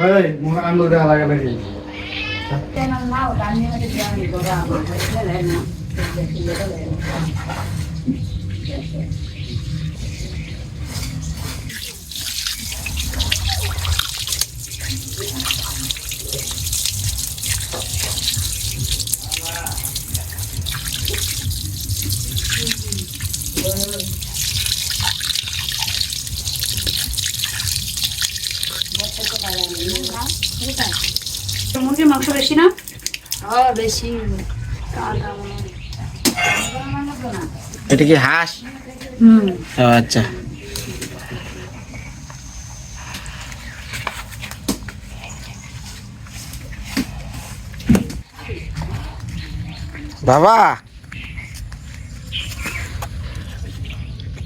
এই মুখ আঙ্গুল দেওয়া লাগে নাকি মুরগির মাংস বেশি না? হ্যাঁ বেশি। এটা কি হাঁস? হুম। আচ্ছা। বাবা!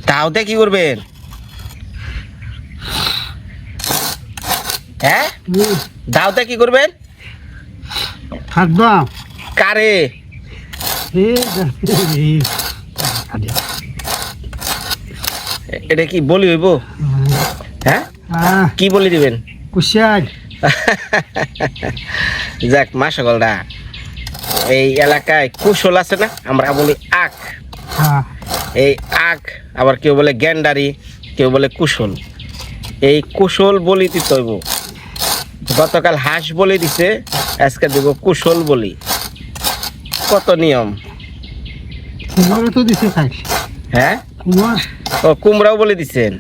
তাওতে কি করবেন? হ্যাঁ? দাওতে কি করবেন? থাকবা। কারে? এটা কি বলি হইব? হ্যাঁ? কি বলি দিবেন? কুশিয়ার যাক মা সকলরা এই এলাকায় কুশল আছে না? আমরা বলি আখ। হ্যাঁ। এই আখ আবার কেউ বলে গ্যান্ডারি কেউ বলে কুশল। এই কুশল বলি দিতে হইব। গতকাল হাঁস বলি দিছে আজকে দেব কুশল বলি। কত নিয়ম? তো দিছে হ্যাঁ? ও কুমড়াও বলে দিছেন।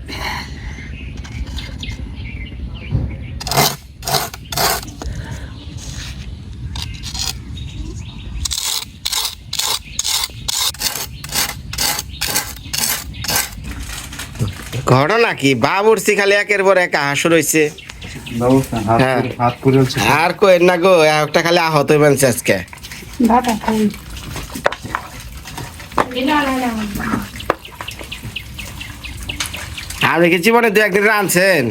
ঘটনা কি? বাবুরসি খালি একের পর এক হাসু রয়েছে। হাত পুরে আর কই না গো একটা খালি আহত হইবেন আজকে। আমি কি জীবনে দু একদিন রাঁধছেন?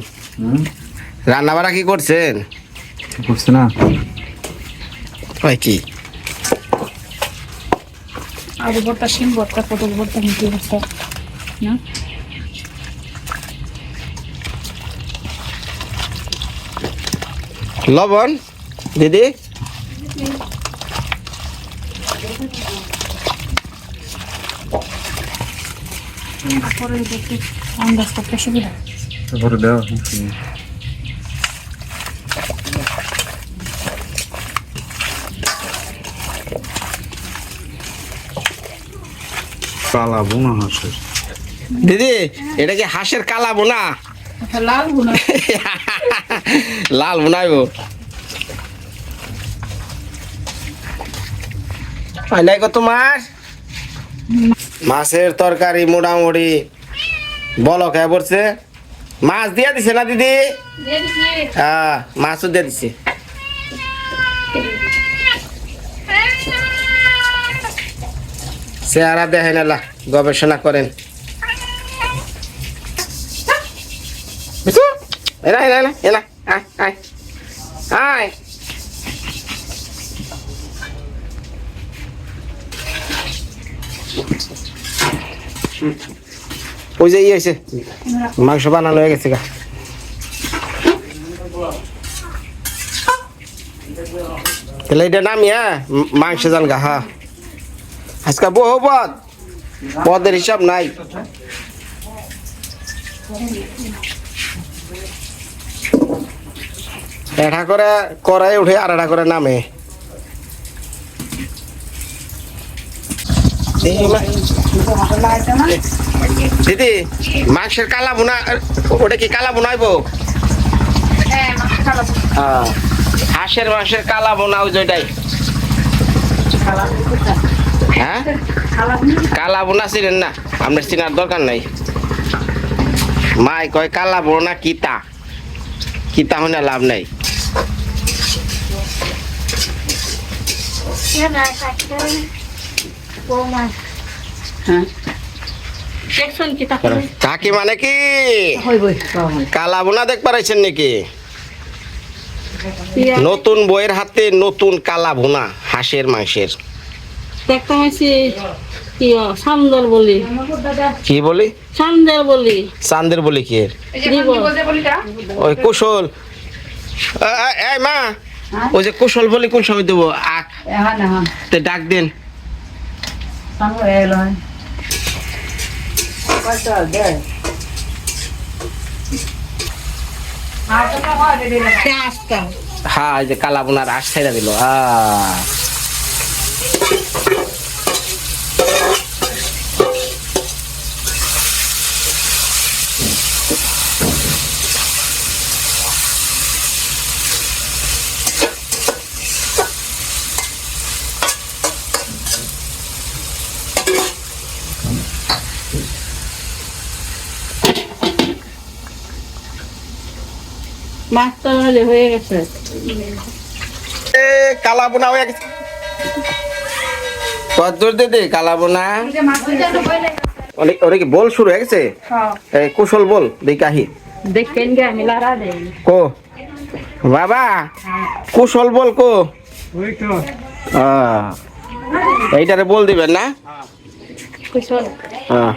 রান্না বাড়া কি করছেন? করছে না? হয় কি? আলু ভর্তা শিম ভর্তা পটল ভর্তা মুখি ভর্তা না? লবণ দিদি? তারপরে দেওয়া কালা বোনা হাঁসের। দিদি এটা কি হাঁসের কালা বোনা লাল গুনা লাল বোনাইব। নাই গো তোমার? মাছের তরকারি মোটামুটি বলো খেয়ে পড়ছে। মাছ দিয়ে দিছে না দিদি? হ্যাঁ মাছও দিয়ে দিছে। চেহারা দেখেন গবেষণা করেন। এলা এলা এলা এলা, আয় ওই যে ইয়ে হয়েছে মাংস বানানো হয়ে গেছে গা। তাহলে এটা নামিয়া মাংস জান গা হ্যাঁ। আজকে বহু পদ পদের হিসাব নাই। এটা করে করাই উঠে আর এটা করে নামে। দিদি, মাংসের কালা বোনা, ওটা কি কালা বোনাইবো হ্যাঁ হাঁসের মাংসের কালা বোনা ওই যেটাই হ্যাঁ? কালা বোনা চিনেন না, আপনার চিনার দরকার নাই। মাই কয় কালা বোনা কিতা? কিতা হইনা লাভ নাই হ্যাঁ দেখছেন কি তা কাকি মানে কি হইব কালা বোনা দেখ পারাইছেন নাকি নতুন বইয়ের হাতে নতুন কালা ভুনা হাঁসের মাংসের কি বলি কি বলি সামদল বলি চান্দের বলি কি ওই কুশল। এই মা। ওই যে কুশল বলি কোন সময় দেবো? আখ এখন তে ডাক দেন। হ্যাঁ এই যে কালা বোনার আশ ছেড়ে দিল আ মাছ হয়ে গেছে। এ কালা বোনা হয়ে গেছে। কদ্দূর দিদি কালা বোনা অনেক অনেক বল শুরু হয়ে গেছে? এই কুশল বল দেখি আহি। দেখেন গে আমি লারা দেই। কো? বাবা কুশল বল কো? ওই তো এইটারে বল দিবেন না? কুশল। হ্যাঁ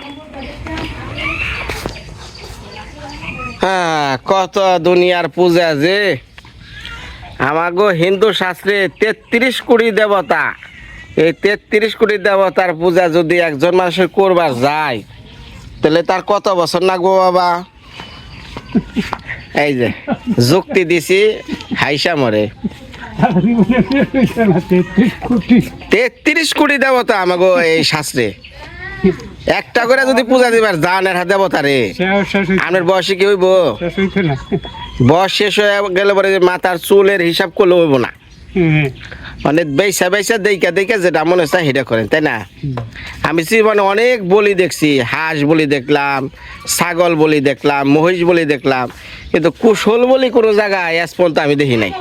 কত দুনিয়ার পূজা যে। আমাগো হিন্দু শাস্ত্রে তেত্রিশ কোটি দেবতা। এই তেত্রিশ কোটি দেবতার পূজা যদি একজন মানুষের করবার যায়, তাহলে তার কত বছর লাগবো বাবা? এই যে, যুক্তি দিছি, হাইসা মরে। তেত্রিশ কোটি দেবতা আমাগো এই শাস্ত্রে। একটা করে যদি পূজা দিবার জান এর দেবতা রে আপনার বয়সে কি হইব? বয়স শেষ হয়ে গেলে পরে মাথার চুলের হিসাব করলে হইব না। মানে বেসা বেসা দেখা দেখা যেটা মনে হচ্ছে সেটা করেন তাই না? আমি জীবনে অনেক বলি দেখছি হাঁস বলি দেখলাম ছাগল বলি দেখলাম মহিষ বলি দেখলাম কিন্তু কুশল বলি কোনো জায়গায় আজ পর্যন্ত আমি দেখি নাই।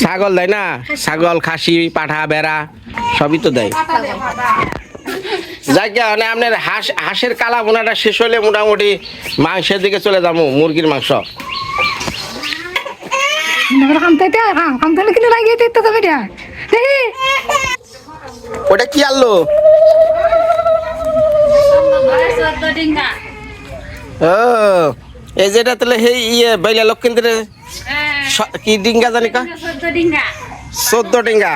ছাগল দেয় না? ছাগল খাসি পাঠা বেড়া সবই তো দেয়। যাকে মানে আপনার হাঁস হাঁসের কালা বোনাটা শেষ হলে মোটামুটি মাংসের দিকে চলে যাব মুরগির মাংস। ওটা কি আনলো? ও এই যেটা তাহলে সেই ইয়ে বাইলা লক্ষিন্দ্রের কি ডিঙ্গা জানি কা? চোদ্দ ডিঙ্গা।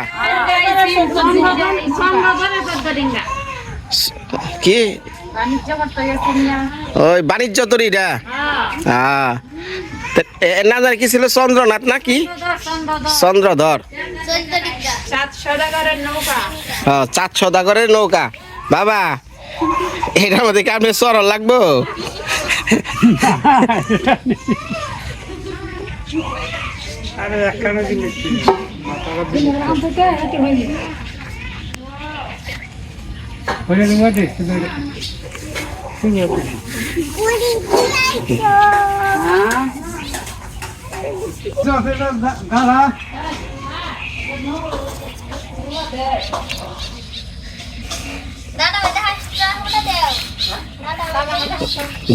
কি? ওই বাণিজ্য তরিটা হ্যাঁ। তা এ- এর নাম কি ছিল? চন্দ্রনাথ না কি চন্দ্রধর। চাঁদ সদাগরের নৌকা। বাবা এটার মধ্যে কি আপনি সরল লাগবো? আরে একখানা জিনিস ওরে নিয়ে দে দাদা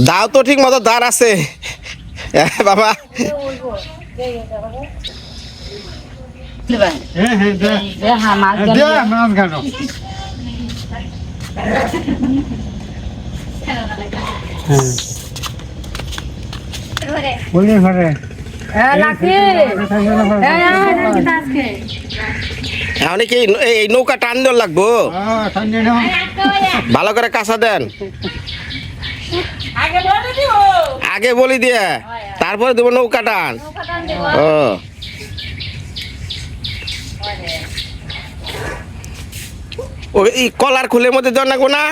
দাও তো ঠিক মতো দাঁড় আছে। এ, বাবা। হ্যাঁ হ্যাঁ দে। হ্যাঁ মাছ দে মাছ গানো বলি ঘরে কি এই নৌকা টান দেওয়ার লাগবো? ভালো করে কাঁচা দেন। আগে বলি দিয়ে, তারপরে দেবো নৌকা টান। ও। ও এই কলার খুলের মধ্যে লাগবো না?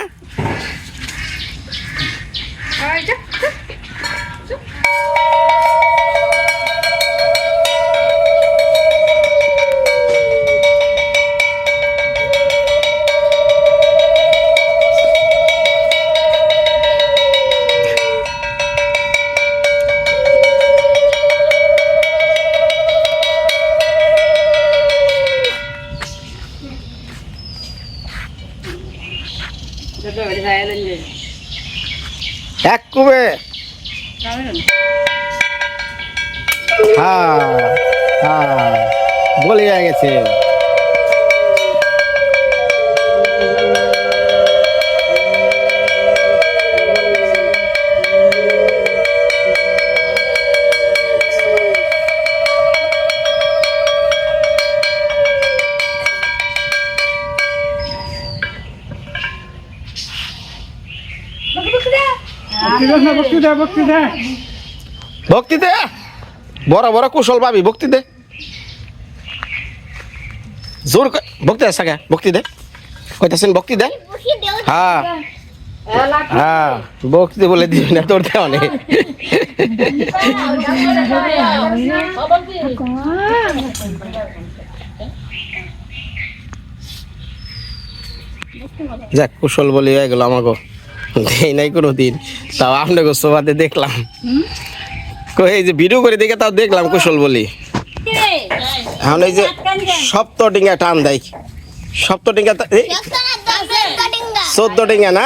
এক কুবে। হ্যাঁ হ্যাঁ বলে গেছে। না দে বক্তি দে। ভক্তি দে? বড় বড় কুশল পাবি ভক্তি দে। জোর ভক্তি দে সাকা ভক্তি দে। কইতাছেন ভক্তি দে? হ্যাঁ। হ্যাঁ ভক্তি বলে দিবি না তোর দেওয়া নেই। যাক কুশল বলি হয়ে গেল আমাকে দেই নাই কোনো দিন তাও আপনাকে সোফাতে দেখলাম। এই যে ভিডিও করে দেখে তাও দেখলাম কুশল বলি। এখন এই যে সপ্ত ডিঙ্গা টান দেয় সপ্ত ডিঙ্গা চোদ্দ ডিঙ্গা না?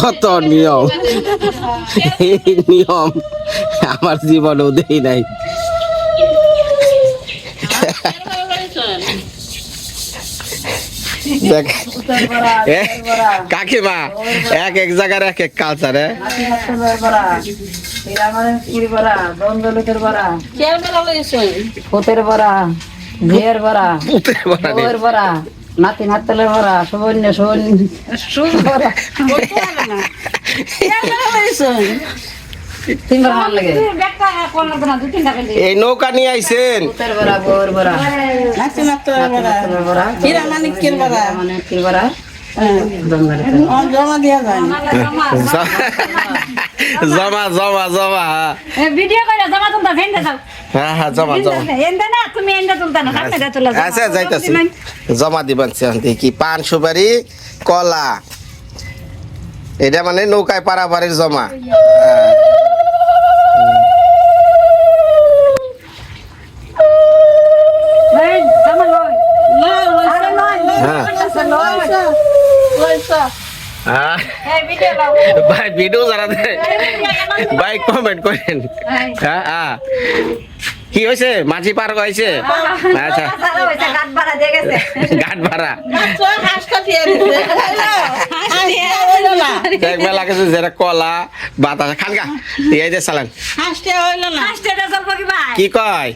কত নিয়ম। এই নিয়ম আমার জীবনেও দেই নাই। কাকিমা এক এক জায়গার এক এক কালচার পোতের বড়া বড়া বড়া নাতি নাতলে ভরা সুবর্ণ সুবর্ণ বড়া ভরা। এই নৌকা নিয়ে আইসেন ভরা ভরা। নাতি বড়া হীরা মানিকের বড়া মানিকের বড়া জমা যায় জমা জমা। জমা ভিডিও করে জমা তুলতা যাও। হ্যাঁ হ্যাঁ জমা জমা। এন্ডে না তুমি এন্ডে তুলতা না সামনে দিয়ে আচ্ছা যাইতাছি। জমা দিবেন দেখি। পান সুপারি কলা। এটা মানে নৌকায় পারাপারের হ্যাঁ। জমা লই আরে লই হ্যাঁ আহ, এই ভিডিও লাও ভাই ভিডিও যারা ভাই কমেন্ট করেন। হ্যাঁ। হ্যাঁ কি হয়েছে? মাঝি পার হয়েছে? আচ্ছা। ঘাট ভাড়া মেলা কিছু যেটা কলা বাতাস। খানকা এই যে চালান। কি কয়?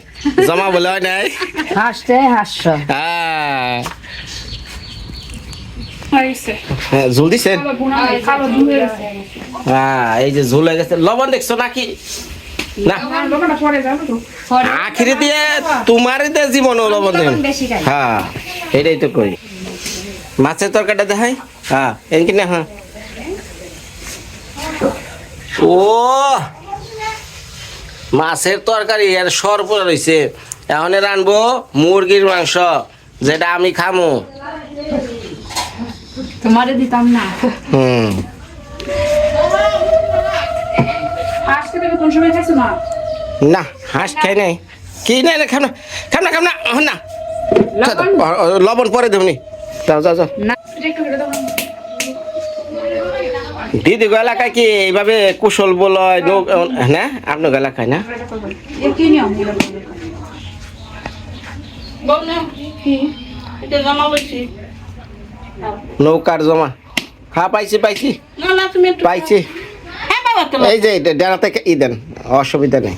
জমা বলে হয় নাই? হাসতে হাস্য হ্যাঁ হ্যাঁ, ঝুল দিছেন হ্যাঁ এই যে ঝুল হয়ে গেছে। লবণ দেখছ নাকি? না। দোকানটা পরে যাব তো। আখিরি দিয়ে তোমার দিয়ে জীবন লবণ দেবেন হ্যাঁ এটাই তো করি। মাছের তরকারিটা দেখাই। হ্যাঁ এনকি না হ্যাঁ। ও মাছের তরকারি এর সর পরে রয়েছে এখন রানবো মুরগির মাংস যেটা আমি খামো। তোমারে দিতাম না। হুম। আজকে থেকে কোন সময় খাইছো না না হাঁস খাই নাই। কি নাই না খাম না খাম না খাম না হন না। লবণ? পরে দেবনি। যাও যাও যাও। দিদি গো এলাকায় কি এইভাবে কুশল বলয় নৌ- না আপনার এলাকায় না? কি নৌকার জমা। হ্যাঁ পাইছি পাইছি। পাইছি। এই যে ডানা থেকে ই দেন অসুবিধা নেই।